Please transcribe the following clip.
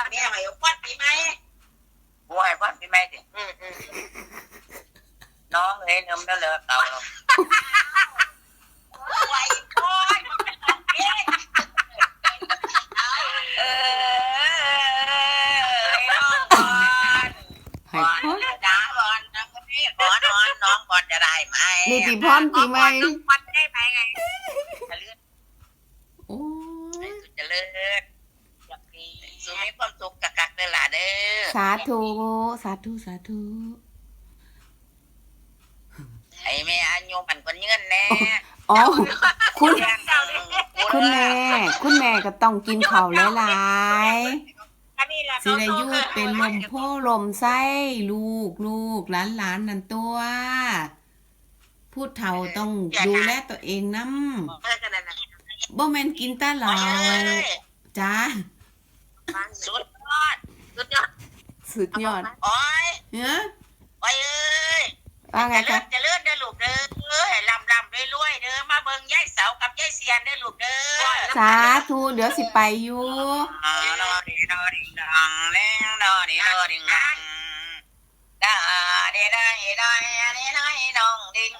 อนนี่ให้พอดปีใหม่กูให้พ่อพี่ไม่สิอืมอืมน้องเอ้ยนมนั่นเลยเก่าไว้พอดมันเป็นของเองเออน้องก่อนให้ก่อนพ่อจ้าก่อนนะพี่ขอนอนน้องก่อนจะได้ไหมนี่ติพรปีใหม่พอดได้ไหมไงจะเลื่อนโอ้ยจะเลื่อน สาธุ สาธุ สาธุ ไอ้แม่อายุมันก็เงื่อนแน่อ๋อ คุณเลี้ยงเจ้าเด้อคุณแม่ คุณแม่ก็ต้องกินข้าวหลายอันนี้แหละๆสิได้อยูเป็นลมโพลมไส้ลูกลูกหลานหลานนั่นตัว พูดเฒ่าต้องดูแลตัวเองน้เออกันนั่นน่ะำบ่แม่นกินแตาเหลาจ้าสุดยอดสุดยอด สุดยอดโอ้ยเนื้อโอ้ยเอ้ยว่าไงจะเลื่อคะนจะเลื่อนเด้อลูกเด้อเอ้ยลำลำรวยๆเด้อมาเบิ่งยายเสากับยายเสียนเด้อลูกเด้อสาธุเดี๋ยวสิไปอยู่อ่านอดีนอดิงดังแรงนอดีนอดิงดังดาเดได้ได้ได้น้องดิง